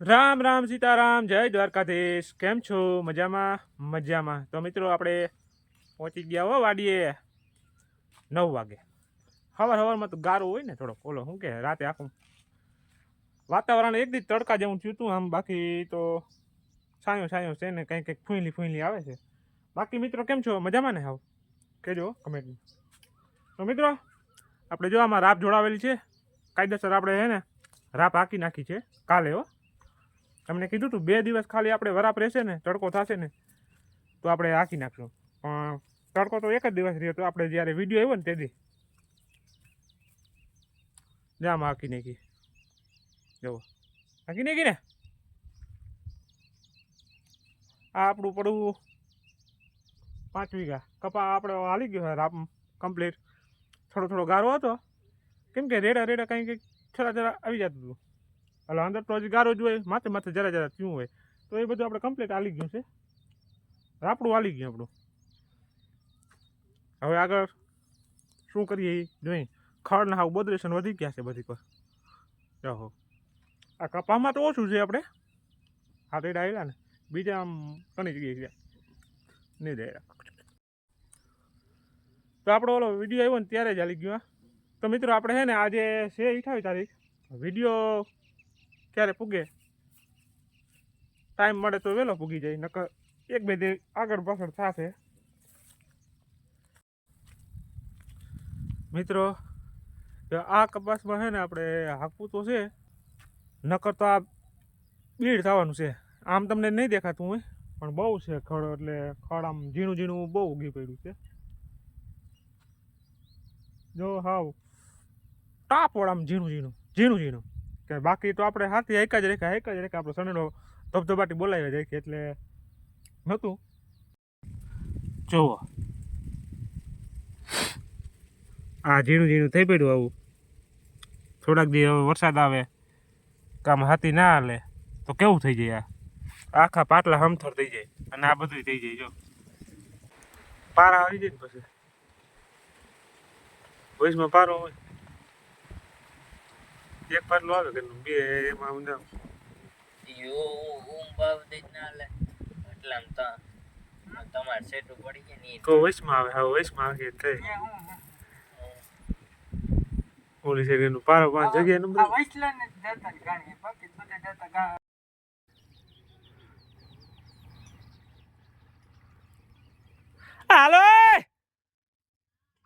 રામ રામ સીતારામ, જય દ્વારકાધીશ. કેમ છો? મજામાં? મજામાં. તો મિત્રો, આપણે પહોંચી ગયા હો વાડીએ. નવ વાગે. હવાર હવારમાં તો ગારો હોય ને થોડોક. ઓલો, શું કે, રાતે આખું વાતાવરણ એક દી તડકા જેવું થયું હતું આમ. બાકી તો છાંયો છાંયો છે ને કંઈક કંઈક ફૂંયલી ફૂંલી આવે છે. બાકી મિત્રો, કેમ છો? મજામાં ને હાવ? કહેજો કમેન્ટમાં તો મિત્રો, આપણે જો આમાં રાપ જોડાવેલી છે. કાયદેસર આપણે હે ને રાપ હાકી નાખી છે. કાલે હો. તમને કીધું તું, બે દિવસ ખાલી આપણે વરાપ રહેશે ને, તડકો થશે ને, તો આપણે હાંકી નાખશું. પણ તડકો તો એક જ દિવસ રહ્યો, તો આપણે જ્યારે વીડિયો આવ્યો ને તે દી. જામ હાંકી નાખી. જુઓ. હાંકી નાખી ને? આ આપણું પડવું પાંચ વીઘા. કપા આપણે હાલી ગયો રાપ કમ્પ્લીટ થોડો થોડો ગારો હતો. કેમ કે રેડા રેડા કંઈ કંઈક જરા જરા આવી જતું હતું. એટલે અંદર તો હજી ગારો જ હોય, માથે માથે જરા જરા થયું હોય. તો એ બધું આપણે કમ્પ્લીટ આલી ગયું છે. રાપડું આલી ગયું આપણું. હવે આગળ શું કરીએ એ જોઈ, ખડ ના હાવ બદરેશન વધી ગયા છે બધી પર. જાઓ આ કપામાં તો ઓછું છે આપણે. હા રેડા આવેલા ને. બીજા આમ ઘણી જગ્યાએ નહીં દે તો આપણો ઓલો વીડિયો આવ્યો ને ત્યારે જ આલી ગયો. તો મિત્રો, આપણે છે ને આજે છે અઠાવીસ તારીખ. વીડિયો ક્યારે પૂગે ટાઈમ મળે તો વહેલો પૂગી જાય, નકર એક બે દિવસ આગળ પાછળ થશે. મિત્રો આ કપાસમાં છે ને આપણે હાકવું તો છે, નકર તો આ બીડ થવાનું છે. આમ તમને નહીં દેખાતું હોય, પણ બહુ છે ખડ, એટલે ખડ આમ ઝીણું ઝીણું બહુ ઉગી પડ્યું છે. જો હાવ, ટાપોળ આમ ઝીણું ઝીણું ઝીણું ઝીણું. કે બાકી તો આપણે હાથી એક જ રેખા એક જ રેખા આપણો શનિનો ધબધબાટી બોલાવી જાય એટલે નહોતું. જુઓ. આ ઝીણું ઝીણું થઈ પડ્યું આવું. થોડાક દી હવે વરસાદ આવે કામ હાથી ના હાલે, તો કેવું થઈ જાય આ? આખા પાટલા હમથર થઈ જાય, અને આ બધું થઈ જાય, જો. પારા આવી જાય ને પછી. વયસમાં પારો હોય. એક પાટલો આવે કે બે એમાં ઊંધા યો ઊંઘ આવતી જ ના લે એટલામ તો તમારે સેટું પડી જાય ને તો વયસમાં આવે હા વયસમાં આવે થઈ ઓલી છે એનું પારો પાંચ જગ્યાએ નંબર. હાલો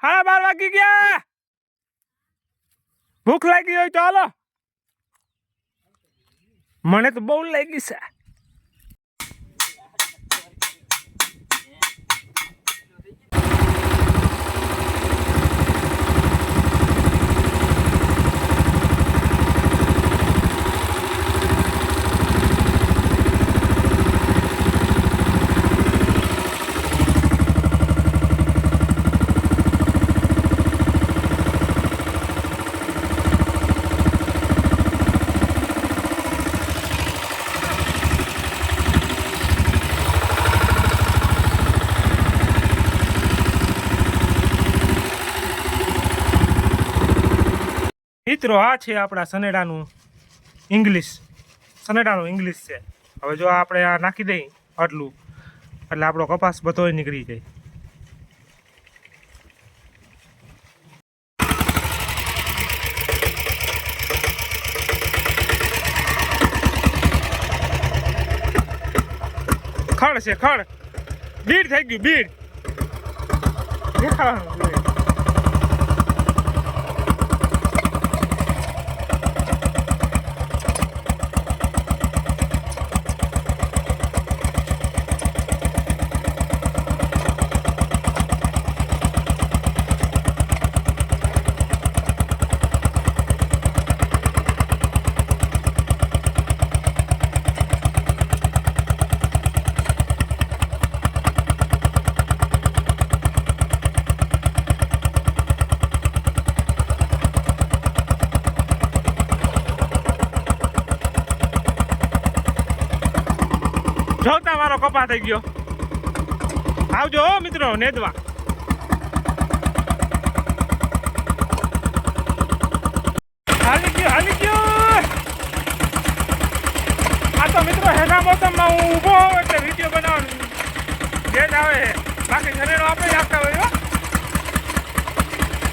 હા બાર વાગી ગયા! ભૂખ લાગી હોય તો હાલો. મને તો બહુ લાગી છે. મિત્રો, આ છે આપણા સનેડાનું ઇંગ્લિશ સનેડાનું ઇંગ્લિશ છે. હવે જો આપણે આ નાખી દઈએ આટલું, એટલે આપણો કપાસ બધો નીકળી જાય. ખડ છે, ખડ. બીડ થઈ ગયું, બીડ. દેખાવાનું બીડ. જોતા મારો કપા થઈ ગયો. આવજો મિત્રો, નેદવા. હાલી ગયો હાલી ગયો. આ તો મિત્રો મોસમમાં હું ઊભો હોઉં એટલે વીડિયો બનાવવાનું. આવે બાકી શરીરો આપણે આપતા હોય.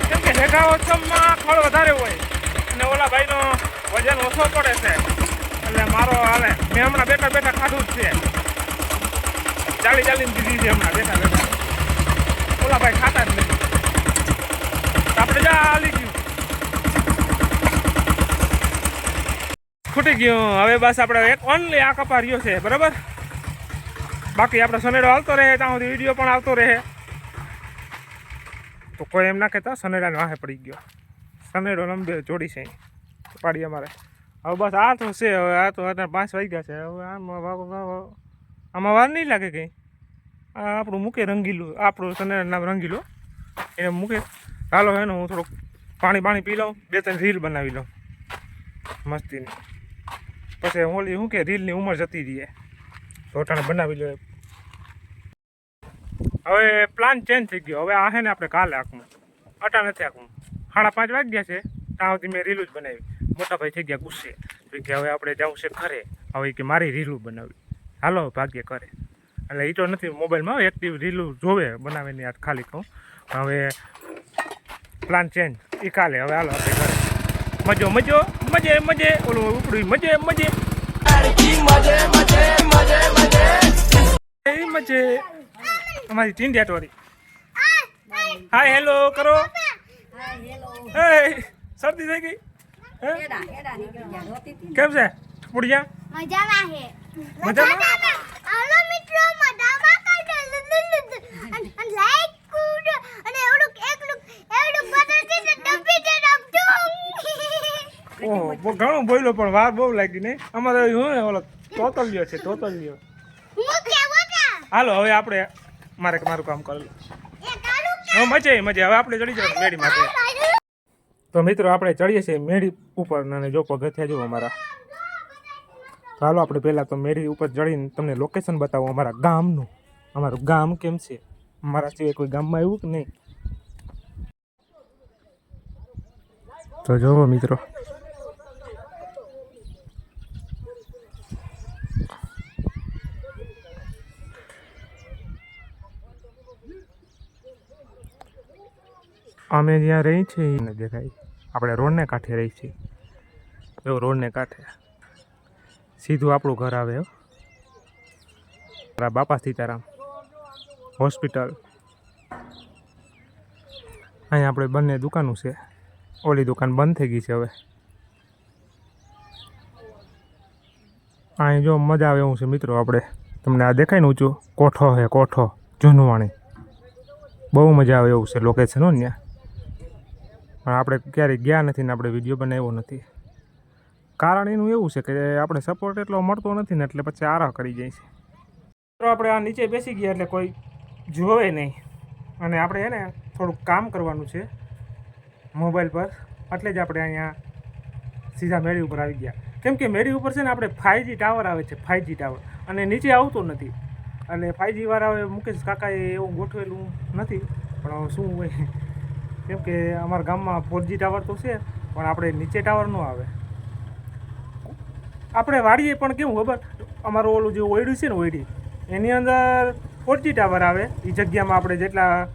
કેમ કે હેઠા મોસમમાં વધારે હોય. અને ઓલા ભાઈનો વજન ઓછો પડે છે. એટલે મારો હાલે. મેં હમણાં બેઠા બેઠા ખાધું જ છે. ચાલી ચાલીને દીધી છે હમણાં બેઠા બેઠા. ઓલા ભાઈ ખાતા જ નથી. આપણે જા, હાલી ગયું. ખૂટી ગયું. હવે બસ આપણે એક ઓનલી આ કપા રહ્યો છે, બરાબર? બાકી આપણે સનેડો આવતો રહે, ત્યાં સુધી વીડિયો પણ આવતો રહે. તો કોઈ એમ ના કહેતા, સનેડાને વાહે પડી ગયો. સનેડો લંબે જોડી છે. પાડી અમારે. હવે બસ આ તો છે, હવે આ તો પાંચ વાગ્યા છે. હવે આમાં આમાં વાર નહીં લાગે કંઈ? આ આપણું મૂકે રંગીલું, આપણું સનેડા નામ રંગીલું. એને મૂકે. હાલો એનો હું થોડુંક પાણી પાણી પી લઉં, બે ત્રણ રીલ બનાવી લઉં. મસ્તીની. પછી ઓલી શું કે, રીલની ઉંમર જતી રહીએ રોટાણે બનાવી લો હવે પ્લાન ચેન્જ થઈ ગયો. હવે આ છે ને આપણે કાલે આખું. અટા નથી આખું. સાડા પાંચ વાગ્યા છે. ત્યાં સુધી મેં રીલું જ બનાવી. મોટા ભાઈ થઈ ગયા ગુસ્સે. કે હવે આપણે જવું છે ઘરે. હવે કે મારી રીલું બનાવી. હાલો, ભાગ્ય કરે. એટલે એ તો નથી મોબાઈલમાં એક્ટિવ રીલું જોવે બનાવીને યાદ ખાલી કહું. હવે પ્લાન ચેન્જ એ કાલે હવે હાલો આપણે ઘરે. મજો મજો મજે મજે. ઓલું ઉપડું મજે મજે. મજે. અમારી ટીંડિયા ટોરી હાય હેલો કરો. હે શરદી થઈ ગઈ? કેમ છે? પુડિયા મજામાં? મજામાં? હાલો મિત્રો મજામાં કાઢો અને અને લાઈક કુડ અને એવડું એકલું એવડું બદલતી તો ડબ્બી દે નાખજો ઓહો બહુ ઘણો બોલ્યો પણ વાર બહુ લાગી નહીં અમારે હું ને ઓલો તોતલિયો છે તોતલિયો. હાલો હવે આપણે મારે મારું કામ કરી લો. એ મજા હવે મજે મજે હવે આપણે ચડી જવાનું મેડી માટે તો મિત્રો આપણે ચડીએ છીએ મેડી ઉપર અને જો પગથિયા જો અમારા. હાલો, આપણે પહેલાં તો મેરી ઉપર ચડીને તમને લોકેશન બતાવું અમારા ગામનું. અમારું ગામ કેમ છે? અમારા સિવાય કોઈ ગામમાં આવ્યું કે નહીં? તો જોવો મિત્રો. અમે જ્યાં રહી છીએ, એને દેખાય. આપણે રોડને કાંઠે રહી છીએ. એવું રોડને કાંઠે. સીધું આપણું ઘર આવે મારા બાપા સીતારામ હોસ્પિટલ. અહીંયા આપણે બંને દુકાનો છે. ઓલી દુકાન બંધ થઈ ગઈ છે હવે. અહીં જો મજા આવે એવું છે મિત્રો આપણે. તમને આ દેખાય ને ઊંચું? કોઠો હે, કોઠો. જૂનવાણી. બહુ મજા આવે એવું છે લોકેશન હો ને પણ આપણે ક્યારેય ગયા નથી ને આપણે વીડિયો બનાવ્યો નથી. કારણ એનું એવું છે કે આપણે સપોર્ટ એટલો મળતો નથી ને એટલે પછી આરા કરી જાય છે. મિત્રો આપણે આ નીચે બેસી ગયા એટલે કોઈ જોવે નહીં. અને આપણે એને થોડુંક કામ કરવાનું છે મોબાઈલ પર. એટલે જ આપણે અહીંયા સીધા મેળી ઉપર આવી ગયા. કેમ કે મેળી ઉપર છે ને આપણે ફાઇવજી ટાવર આવે છે ફાઇવજી ટાવર અને નીચે આવતો નથી. અને ફાઈવજી વાળા હવે મુકેશ કાકાએ એવું ગોઠવેલું નથી. પણ શું હોય? કેમ કે અમારા ગામમાં ફોરજી ટાવર તો છે, પણ આપણે નીચે ટાવર ન આવે. આપણે વાડીએ પણ કેવું ખબર? અમારું ઓલું જે ઓયડું છે ને ઓયડી, એની અંદર ફોરજી ટાવર આવે. એ જગ્યામાં આપણે જેટલા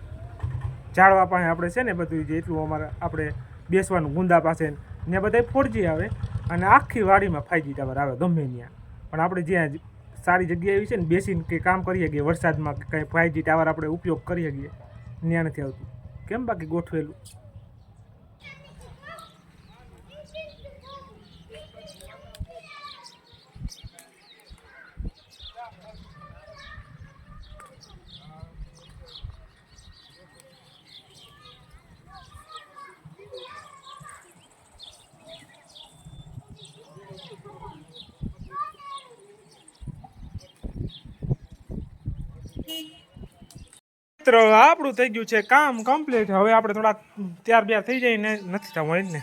ઝાડવા પાસે આપણે છે ને બધું જેટલું અમારે આપણે બેસવાનું ગુંદા પાસે ને બધા ફોરજી આવે અને આખી વાડીમાં ફાઈજી ટાવર આવે ગમે ત્યાં. પણ આપણે જ્યાં સારી જગ્યા એવી છે ને, બેસીને કે કામ કરી શકીએ, વરસાદમાં કંઈ ફાઈજી ટાવર આપણે ઉપયોગ કરી શકીએ, ત્યાં નથી આવતું. કેમ બાકી ગોઠવેલું? મિત્રો, આપણું થઈ ગયું છે કામ કમ્પ્લીટ હવે આપણે થોડાક ત્યાર બ્યાર થઈ જાય ને નથી થવું ને?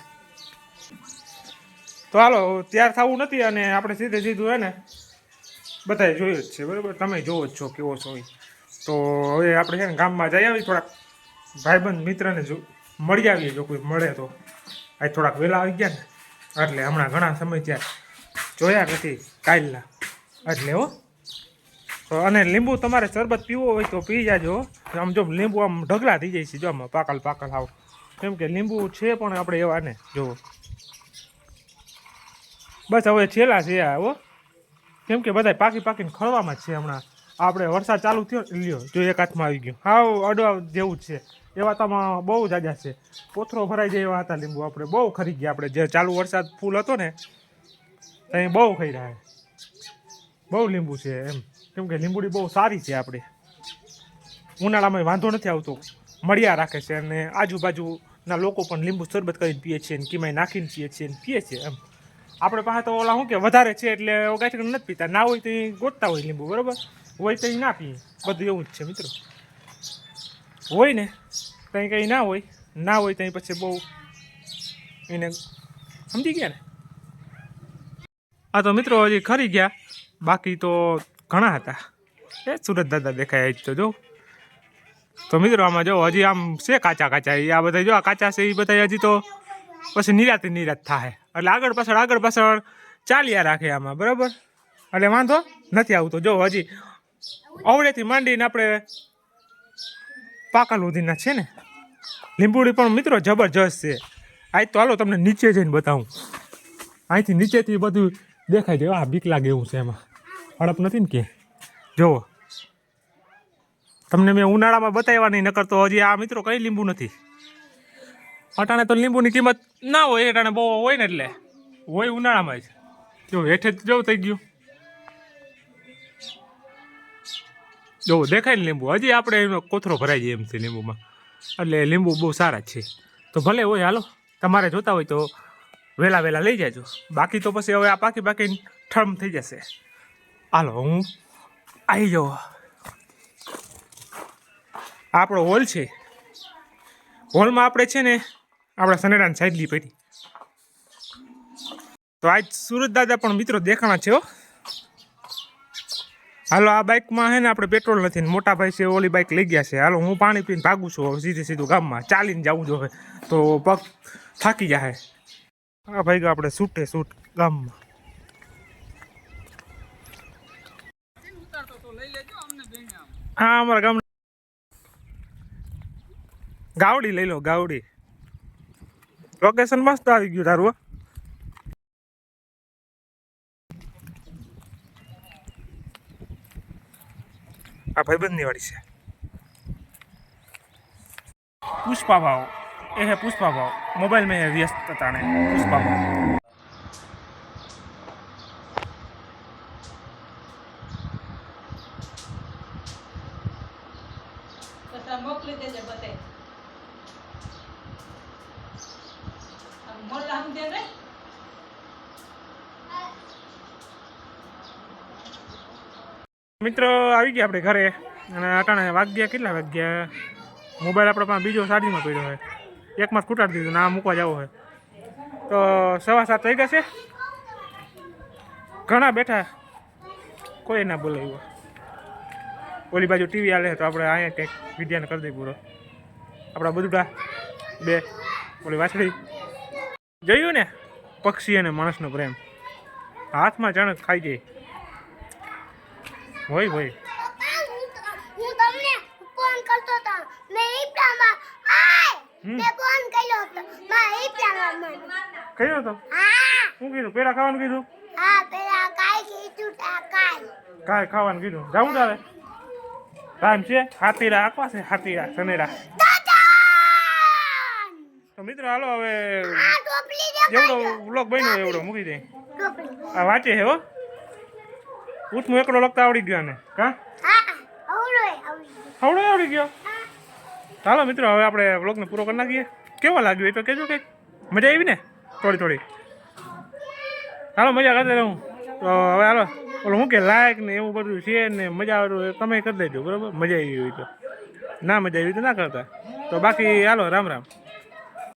તો હાલો, તૈયાર થવું નથી અને આપણે સીધે સીધું હે ને બધાએ જોયું જ છે, બરાબર? તમે જોવો જ છો કેવો છો. તો હવે આપણે છે ને ગામમાં જઈ આવી થોડાક ભાઈબંધ મિત્રને જો મળી આવીએ, જો કોઈ મળે તો. આ થોડાક વહેલા આવી ગયા ને, એટલે હમણાં ઘણા સમય ત્યાં જોયા નથી કાલના, એટલે હો. તો અને લીંબુ તમારે શરબત પીવો હોય તો પી જાજો. આમ જો લીંબુ આમ ઢગલા થઈ જાય છે, જો આમ પાકલ પાકલ આવો. કેમ કે લીંબુ છે પણ આપણે એવા ને જુઓ બસ હવે છેલ્લા છે આ, હો. કેમ કે બધા પાકી પાકીને ખળવામાં જ છે હમણાં. આપણે વરસાદ ચાલુ થયો લ્યો, જો એક હાથમાં આવી ગયું. હાવ અડવા જેવું જ છે. એવા તમા બહુ જાજા છે. પોથરો ભરાઈ જાય એવા હતા લીંબુ આપણે. બહુ ખરી ગયા આપણે. જે ચાલુ વરસાદ ફૂલ હતો ને ત્યાં બહુ ખાઈ રહ્યા બહુ લીંબુ છે એમ. કેમ કે લીંબુડી બહુ સારી છે આપણી ઉનાળામાં વાંધો નથી આવતો. મળ્યા રાખે છે અને આજુબાજુના લોકો પણ લીંબુ શરબત કરીને પીએ છે ને કિમાય નાખીને પીએ છે પીએ છે એમ. આપણે પાસે તો ઓલા શું કે વધારે છે એટલે ગાંઠ નથી પીતા. ના હોય તો ગોતતા હોય લીંબુ, બરોબર? હોય તો ના પીએ. બધું એવું જ છે મિત્રો. હોય ને કંઈ કંઈ ના હોય. ના હોય ત્યાં પછી બહુ એને સમજી ગયા ને? હા તો મિત્રો હજી ખરી ગયા. બાકી તો ઘણા હતા. એ સુરત દાદા દેખાય આજ તો જો. તો મિત્રો આમાં જો હજી આમ છે કાચા કાચા. એ આ બધા જો આ કાચા છે, એ બધા હજી તો પછી નિરાતે નિરાત થાય. એટલે આગળ પાછળ આગળ પાછળ ચાલ્યા રાખે આમાં, બરાબર? એટલે વાંધો નથી આવતો. જો હજી અવળેથી માંડીને આપણે પાકા લોધીના છે ને, લીંબુડી પણ મિત્રો જબરજસ્ત છે. આજ તો હાલો તમને નીચે જઈને બતાવું. અહીંથી નીચેથી બધું દેખાય છે. આ બીક લાગે એવું છે એમાં. હડપ નથી ને કે? જુઓ. તમને મેં ઉનાળામાં બતાવ્યા નહીં, નકર તો હજી આ મિત્રો કઈ લીંબુ નથી. અટાણે તો લીંબુની કિંમત ના હોય અટાણે બહુ હોય ને એટલે. હોય ઉનાળામાં જ. જો, હેઠે જવું થઈ ગયું. જો, દેખાય ને લીંબુ. હજી આપણે એનો કોથરો ભરાઈ જાય એમ છે લીંબુમાં. એટલે લીંબુ બહુ સારા છે. તો ભલે હોય, હાલો. તમારે જોતા હોય તો વહેલા વહેલા લઈ જાજો. બાકી તો પછી હવે આ પાકી પાકી ઠમ થઈ જશે. હાલો, હું આવી જાઉં આપણો હોલ છે. હોલમાં આપણે છે ને આપણા સનેડાની સાઈડલી પડી. તો આજ સુરત દાદા પણ મિત્રો દેખાણા છે હાલો, આ બાઇકમાં હે ને આપણે પેટ્રોલ નથી ને મોટા ભાઈ છે, ઓલી બાઇક લઈ ગયા છે. હાલો, હું પાણી પીને ભાગું છું હવે સીધે સીધું ગામમાં. ચાલીને જવું જોઈએ તો પગ થાકી જાય આ ભાઈ આપણે સૂટે સૂટ, ગામમાં. હા, અમારા ગામ ગાવડી લઈ લો, ગાવડી. લોકેશન મસ્ત આવી ગયું તારું આ ભાઈબંધની વાળી છે. પુષ્પા ભાવ એ હે પુષ્પા ભાવ મોબાઈલ મેં હે વ્યસ્ત તાણે. પુષ્પા ભાવ મોકલી મિત્રો આવી ગયા આપણે ઘરે. અને અટાણે વાગ્યા કેટલા વાગ્યા? મોબાઈલ આપણા પણ બીજો ચાર્જિંગમાં પડ્યો હોય. એકમાં જ ખૂટાડી દીધું ના મૂકવા જવું હોય. તો સવા સાત થઈ ગયા છે. ઘણા બેઠા. કોઈ ના બોલાવ્યો ઓલી બાજુ ટીવી આલે તો આપણે અહીંયા કંઈક વિદ્યાને કરી દઈએ પૂરો. આપણા બધુડા બે, ઓલી વાછડી. જોયું ને? પક્ષી અને માણસનો પ્રેમ. હાથમાં ચણક ખાઈ જાય હોય હોય હું તમને ફોન કરતો હતો મેં ઈ પ્લામાં મેં ફોન કર્યો હતો? માં ઈ પ્લામાં મને કયો તો હા. શું કીધું? પેલા ખાવાનું કીધું? હા પેલા કાઈ કીધું તા કાઈ. કાંઈ ખાવાનું કીધું? જવું તારે? ટાઈમ છે? હાથીરા આખવા છે હાથીરા સનેરા તો મિત્રો હાલો હવે જેવડો વ્લોગ બન્યો એવડો મૂકી દે. આ વાંચે હે હો. ઉઠનું એકડો લખતા આવડી ગયો ને કા? હા આવડો આવડી ગયો? ચાલો મિત્રો, હવે આપણે વ્લોગને પૂરો કરી નાખીએ. કેવો લાગ્યો એ તો કહેજો કંઈક. મજા આવી ને થોડી થોડી. ચાલો મજા કરતા રહું તો હવે હાલો, ઓલું શું કે લાયક ને એવું બધું છે ને મજા આવે તમે કરી દેજો, બરાબર? મજા આવી હોય તો. ના મજા આવી તો ના કરતા. તો બાકી, હાલો, રામ રામ.